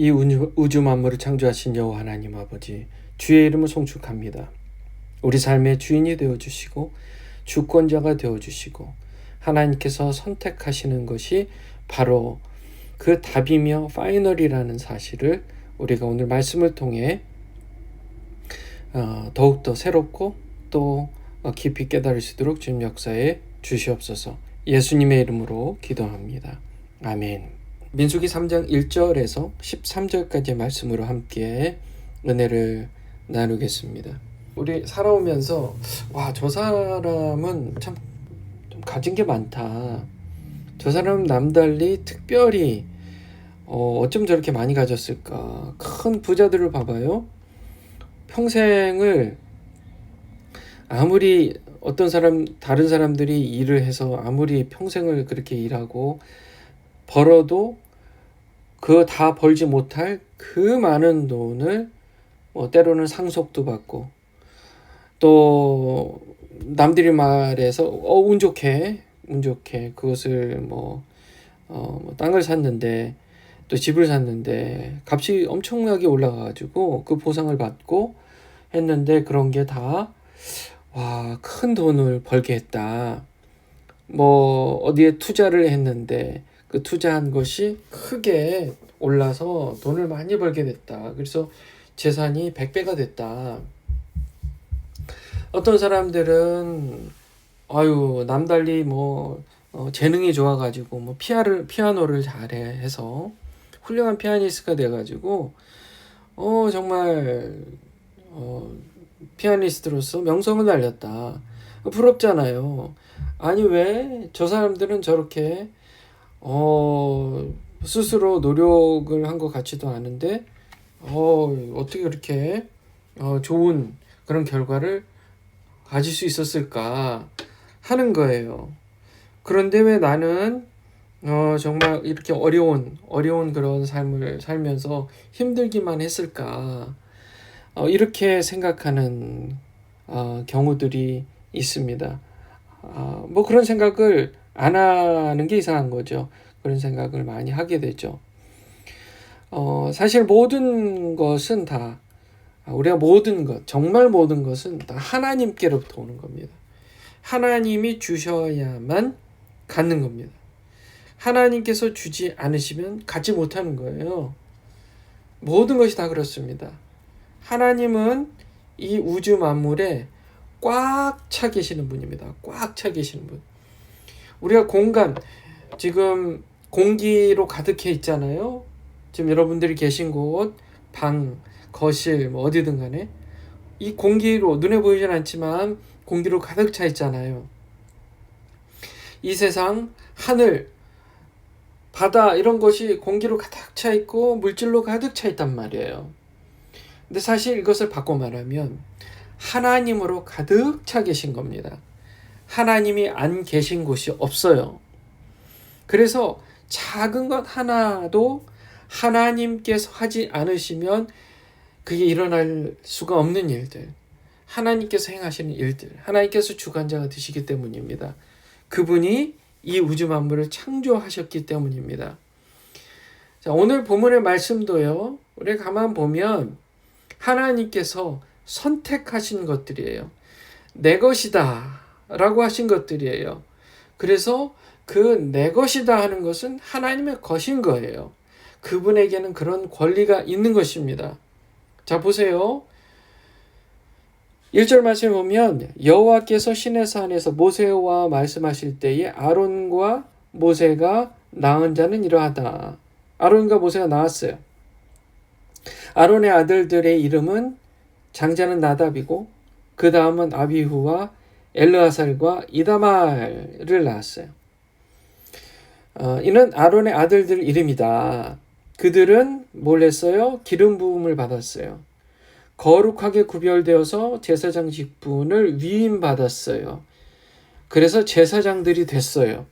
이 우주, 우주 만물을 창조하신 여호와 하나님 아버지 주의 이름을 송축합니다. 우리 삶의 주인이 되어 주시고 주권자가 되어 주시고 하나님께서 선택하시는 것이 바로 그 답이며 파이널이라는 사실을 우리가 오늘 말씀을 통해 어, 더욱더 새롭고 또 어, 깊이 깨달을 수 있도록 주님 역사에 주시옵소서 예수님의 이름으로 기도합니다. 아멘. 민수기 3장 1절에서 13절까지의 말씀으로 함께 은혜를 나누겠습니다. 우리 살아오면서 와 저 사람은 참 좀 가진 게 많다. 저 사람은 남달리 특별히 어, 어쩜 저렇게 많이 가졌을까? 큰 부자들을 봐봐요. 평생을 아무리 어떤 사람 다른 사람들이 일을 해서 아무리 평생을 그렇게 일하고 벌어도 그거 다 벌지 못할 그 많은 돈을 뭐 때로는 상속도 받고 또 남들이 말해서 어 운 좋게 운 좋게 그것을 뭐, 어, 뭐 땅을 샀는데 또 집을 샀는데 값이 엄청나게 올라가가지고 그 보상을 받고 했는데 그런 게 다 와 큰 돈을 벌게 했다. 뭐 어디에 투자를 했는데 그 투자한 것이 크게 올라서 돈을 많이 벌게 됐다. 그래서 재산이 100배가 됐다. 어떤 사람들은 아유 남달리 뭐 어, 재능이 좋아가지고 뭐 피아를 피아노를 잘해 해서 훌륭한 피아니스트가 돼가지고 어 정말 어 피아니스트로서 명성을 날렸다 부럽잖아요 아니 왜 저 사람들은 저렇게 어 스스로 노력을 한 것 같지도 않은데 어 어떻게 그렇게 어 좋은 그런 결과를 가질 수 있었을까 하는 거예요. 그런데 왜 나는 어, 정말 이렇게 어려운 어려운 그런 삶을 살면서 힘들기만 했을까 어, 이렇게 생각하는 어, 경우들이 있습니다. 어, 뭐 그런 생각을 안 하는 게 이상한 거죠. 그런 생각을 많이 하게 되죠. 어, 사실 모든 것은 다 우리가 모든 것, 정말 모든 것은 다 하나님께로부터 오는 겁니다. 하나님이 주셔야만 갖는 겁니다. 하나님께서 주지 않으시면 갖지 못하는 거예요. 모든 것이 다 그렇습니다. 하나님은 이 우주 만물에 꽉 차 계시는 분입니다. 꽉 차 계시는 분. 우리가 공간, 지금 공기로 가득해 있잖아요. 지금 여러분들이 계신 곳, 방, 거실, 뭐 어디든 간에 이 공기로 눈에 보이진 않지만 공기로 가득 차 있잖아요. 이 세상 하늘 바다 이런 것이 공기로 가득 차 있고 물질로 가득 차 있단 말이에요. 근데 사실 이것을 바꿔 말하면 하나님으로 가득 차 계신 겁니다. 하나님이 안 계신 곳이 없어요. 그래서 작은 것 하나도 하나님께서 하지 않으시면 그게 일어날 수가 없는 일들. 하나님께서 행하시는 일들. 하나님께서 주관자가 되시기 때문입니다. 그분이 이 우주 만물을 창조하셨기 때문입니다. 자, 오늘 본문의 말씀도요. 우리 가만 보면 하나님께서 선택하신 것들이에요. 내 것이다 라고 하신 것들이에요. 그래서 그 내 것이다 하는 것은 하나님의 것인 거예요. 그분에게는 그런 권리가 있는 것입니다. 자, 보세요. 1절 말씀 보면 여호와께서 시내 산에서 모세와 말씀하실 때에 아론과 모세가 낳은 자는 이러하다. 아론과 모세가 낳았어요. 아론의 아들들의 이름은 장자는 나답이고 그 다음은 아비후와 엘르아살과 이다말을 낳았어요. 어, 이는 아론의 아들들 이름이다. 그들은 뭘 했어요? 기름 부음을 받았어요. 거룩하게 구별되어서 제사장 직분을 위임받았어요. 그래서 제사장들이 됐어요.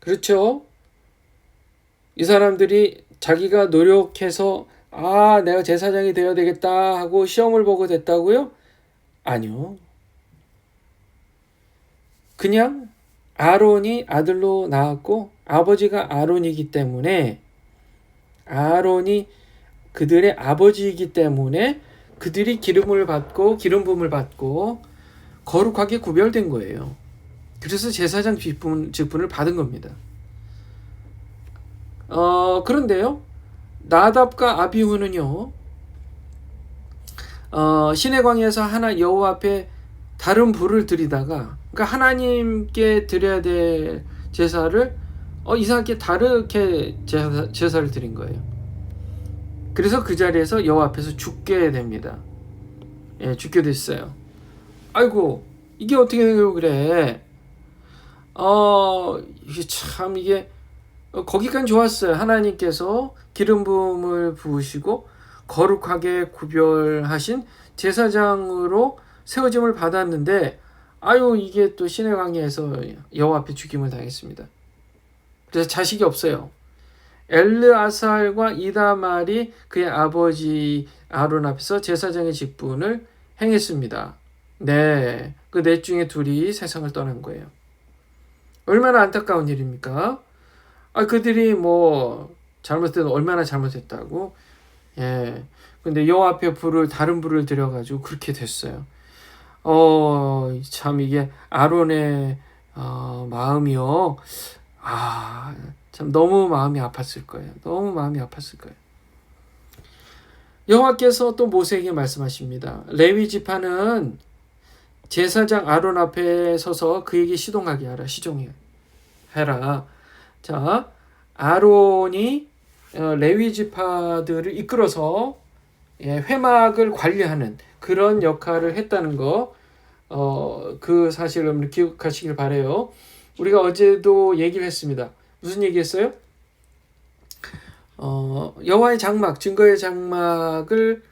그렇죠? 이 사람들이 자기가 노력해서 아, 내가 제사장이 되어야 되겠다 하고 시험을 보고 됐다고요? 아니요. 그냥 아론이 아들로 낳았고 아버지가 아론이기 때문에 아론이 그들의 아버지이기 때문에 그들이 기름을 받고 기름 부음을 받고 거룩하게 구별된 거예요. 그래서 제사장 직분, 직분을 받은 겁니다. 어, 그런데요. 나답과 아비후는요. 어, 신의 광야에서 하나 여호와 앞에 다른 불을 드리다가 그러니까 하나님께 드려야 될 제사를 어, 이상하게 다르게 제사, 제사를 드린 거예요. 그래서 그 자리에서 여호와 앞에서 죽게 됩니다. 예, 죽게 됐어요. 아이고 이게 어떻게 되고 그래? 어 이게 참 이게 어, 거기까지 좋았어요. 하나님께서 기름 부음을 부으시고 거룩하게 구별하신 제사장으로 세워짐을 받았는데 아유 이게 또 신의 광야에서 여호와 앞에 죽임을 당했습니다. 그래서 자식이 없어요. 엘르아살과 이다말이 그의 아버지 아론 앞에서 제사장의 직분을 행했습니다. 네, 그 넷 중에 둘이 세상을 떠난 거예요. 얼마나 안타까운 일입니까? 아, 그들이 뭐 잘못해도 얼마나 잘못했다고? 예. 근데 여호와 앞에 불을 다른 불을 들여 가지고 그렇게 됐어요. 어, 참 이게 아론의 어, 마음이요. 아, 참 너무 마음이 아팠을 거예요. 너무 마음이 아팠을 거예요. 여호와께서 또 모세에게 말씀하십니다. 레위 지파는 제사장 아론 앞에 서서 그에게 시동하게 하라. 시종해 해라. 자, 아론이 어, 레위 지파들을 이끌어서 예, 회막을 관리하는 그런 역할을 했다는 거, 어, 그 사실을 기억하시길 바래요. 우리가 어제도 얘기를 했습니다. 무슨 얘기했어요? 어, 여호와의 장막, 증거의 장막을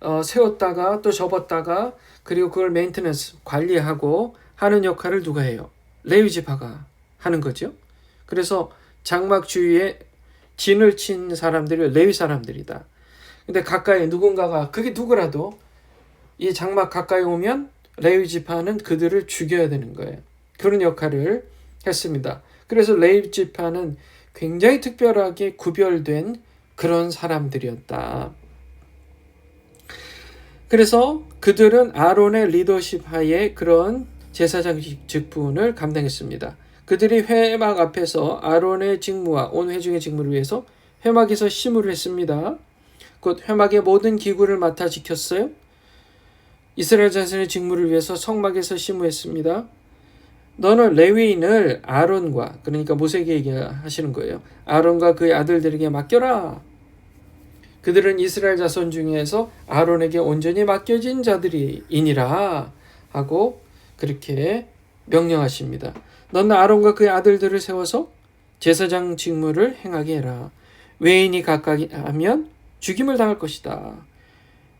어, 세웠다가 또 접었다가 그리고 그걸 메인테넌스 관리하고 하는 역할을 누가 해요? 레위 지파가 하는 거죠. 그래서 장막 주위에 진을 친 사람들이 레위 사람들이다. 근데 가까이 누군가가 그게 누구라도 이 장막 가까이 오면 레위 지파는 그들을 죽여야 되는 거예요. 그런 역할을 했습니다. 그래서 레위 지파는 굉장히 특별하게 구별된 그런 사람들이었다. 그래서 그들은 아론의 리더십 하에 그런 제사장 직분을 감당했습니다. 그들이 회막 앞에서 아론의 직무와 온 회중의 직무를 위해서 회막에서 심을 했습니다. 곧 회막의 모든 기구를 맡아 지켰어요. 이스라엘 자손의 직무를 위해서 성막에서 심무했습니다. 너는 레위인을 아론과 그러니까 모세에게 얘기하시는 거예요. 아론과 그의 아들들에게 맡겨라. 그들은 이스라엘 자손 중에서 아론에게 온전히 맡겨진 자들이니라 하고 그렇게 명령하십니다. 너는 아론과 그의 아들들을 세워서 제사장 직무를 행하게 해라. 외인이 가까이 하면 죽임을 당할 것이다.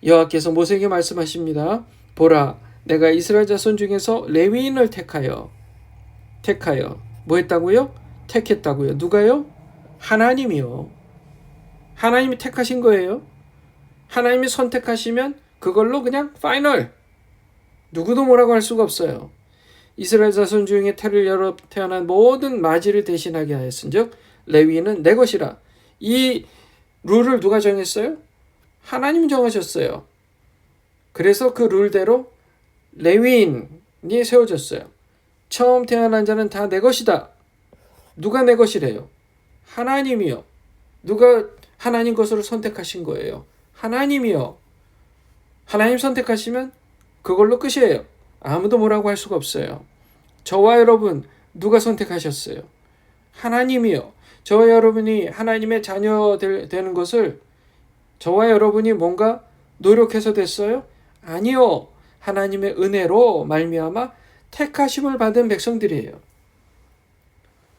여호와께서 모세에게 말씀하십니다. 보라, 내가 이스라엘 자손 중에서 레위인을 택하여 택하여 뭐 했다고요? 택했다고요. 누가요? 하나님이요. 하나님이 택하신 거예요. 하나님이 선택하시면 그걸로 그냥 파이널. 누구도 뭐라고 할 수가 없어요. 이스라엘 자손 중에 태를 열어 태어난 모든 마지를 대신하게 하였은즉 레위는 내 것이라. 이 룰을 누가 정했어요? 하나님 정하셨어요. 그래서 그 룰대로 레위인이 세워졌어요. 처음 태어난 자는 다 내 것이다. 누가 내 것이래요? 하나님이요. 누가 하나님 것으로 선택하신 거예요? 하나님이요. 하나님 선택하시면 그걸로 끝이에요. 아무도 뭐라고 할 수가 없어요. 저와 여러분 누가 선택하셨어요? 하나님이요. 저와 여러분이 하나님의 자녀 되는 것을 저와 여러분이 뭔가 노력해서 됐어요? 아니요. 하나님의 은혜로 말미암아 택하심을 받은 백성들이에요.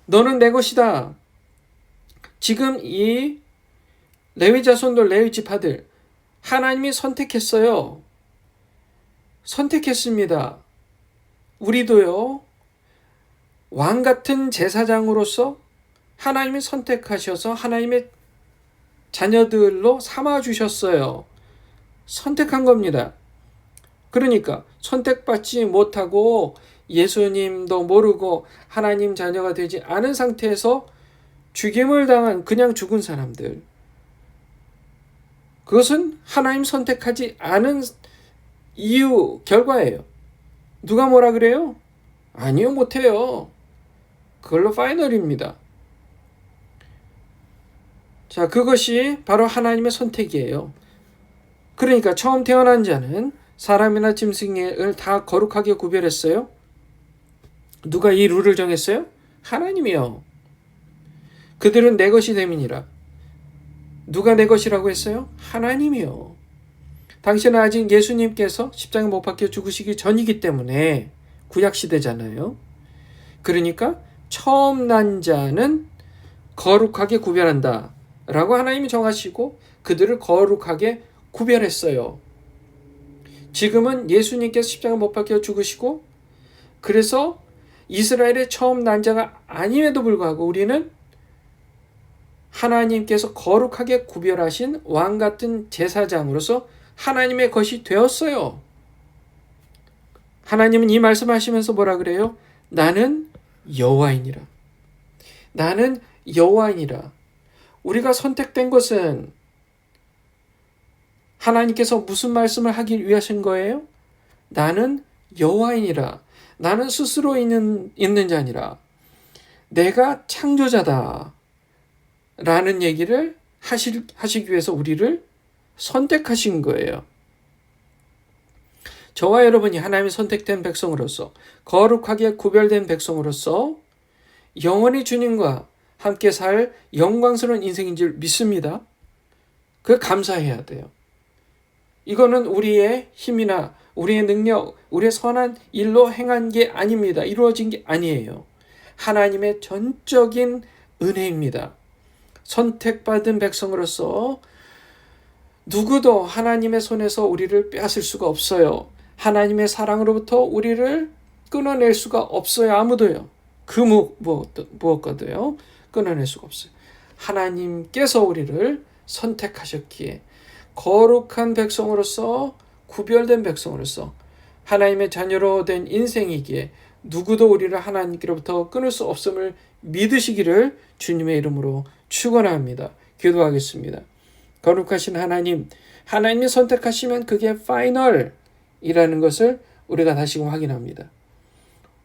너는 내 것이다. 지금 이 레위 자손들, 레위 지파들 하나님이 선택했어요. 선택했습니다. 우리도요. 왕 같은 제사장으로서 하나님이 선택하셔서 하나님의 자녀들로 삼아 주셨어요. 선택한 겁니다. 그러니까 선택받지 못하고 예수님도 모르고 하나님 자녀가 되지 않은 상태에서 죽임을 당한 그냥 죽은 사람들. 그것은 하나님 선택하지 않은 이유, 결과예요. 누가 뭐라 그래요? 아니요, 못해요. 그걸로 파이널입니다. 자, 그것이 바로 하나님의 선택이에요. 그러니까 처음 태어난 자는 사람이나 짐승을 다 거룩하게 구별했어요. 누가 이 룰을 정했어요? 하나님이요. 그들은 내 것이 됨이니라. 누가 내 것이라고 했어요? 하나님이요. 당신은 아직 예수님께서 십장에 못 박혀 죽으시기 전이기 때문에 구약 시대잖아요. 그러니까 처음 난 자는 거룩하게 구별한다. 라고 하나님이 정하시고 그들을 거룩하게 구별했어요. 지금은 예수님께서 십자가 못 박혀 죽으시고 그래서 이스라엘의 처음 난 자가 아님에도 불구하고 우리는 하나님께서 거룩하게 구별하신 왕 같은 제사장으로서 하나님의 것이 되었어요. 하나님은 이 말씀하시면서 뭐라 그래요? 나는 여호와이니라. 나는 여호와이니라. 우리가 선택된 것은 하나님께서 무슨 말씀을 하기 위하신 거예요? 나는 여호와이니라. 나는 스스로 있는 있는 자니라. 내가 창조자다. 라는 얘기를 하실, 하시기 위해서 우리를 선택하신 거예요. 저와 여러분이 하나님의 선택된 백성으로서 거룩하게 구별된 백성으로서 영원히 주님과 함께 살 영광스러운 인생인 줄 믿습니다. 그 감사해야 돼요. 이거는 우리의 힘이나 우리의 능력, 우리의 선한 일로 행한 게 아닙니다. 이루어진 게 아니에요. 하나님의 전적인 은혜입니다. 선택받은 백성으로서 누구도 하나님의 손에서 우리를 빼앗을 수가 없어요. 하나님의 사랑으로부터 우리를 끊어낼 수가 없어요. 아무도요. 그 무엇과도요. 끊어낼 수가 없어요. 하나님께서 우리를 선택하셨기에 거룩한 백성으로서 구별된 백성으로서 하나님의 자녀로 된 인생이기에 누구도 우리를 하나님께로부터 끊을 수 없음을 믿으시기를 주님의 이름으로 축원합니다. 기도하겠습니다. 거룩하신 하나님, 하나님이 선택하시면 그게 파이널이라는 것을 우리가 다시금 확인합니다.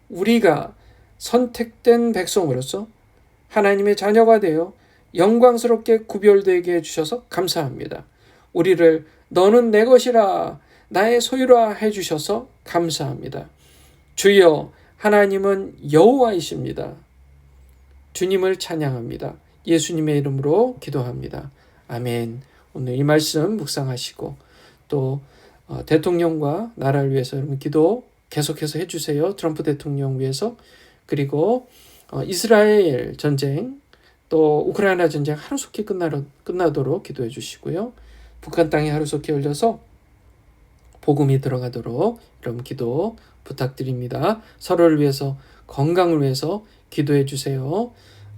우리가 선택된 백성으로서 하나님의 자녀가 되어 영광스럽게 구별되게 해주셔서 감사합니다. 우리를 너는 내 것이라 나의 소유라 해주셔서 감사합니다. 주여 하나님은 여호와이십니다. 주님을 찬양합니다. 예수님의 이름으로 기도합니다. 아멘. 오늘 이 말씀 묵상하시고 또 어, 대통령과 나라를 위해서 여러분 기도 계속해서 해주세요. 트럼프 대통령 위해서 그리고 어, 이스라엘 전쟁 또 우크라이나 전쟁 하루속히 끝나러, 끝나도록 기도해 주시고요. 북한 땅이 하루속히 열려서 복음이 들어가도록 여러분 기도 부탁드립니다. 서로를 위해서 건강을 위해서 기도해 주세요.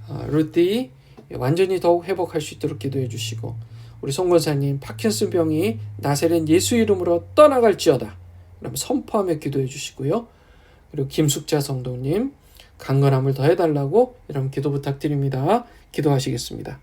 어, 루티 완전히 더욱 회복할 수 있도록 기도해 주시고 우리 송권사님 파킨슨 병이 나세렛 예수 이름으로 떠나갈지어다. 그럼 선포하며 기도해 주시고요. 그리고 김숙자 성도님 강건함을 더해달라고 여러분 기도 부탁드립니다. 기도하시겠습니다.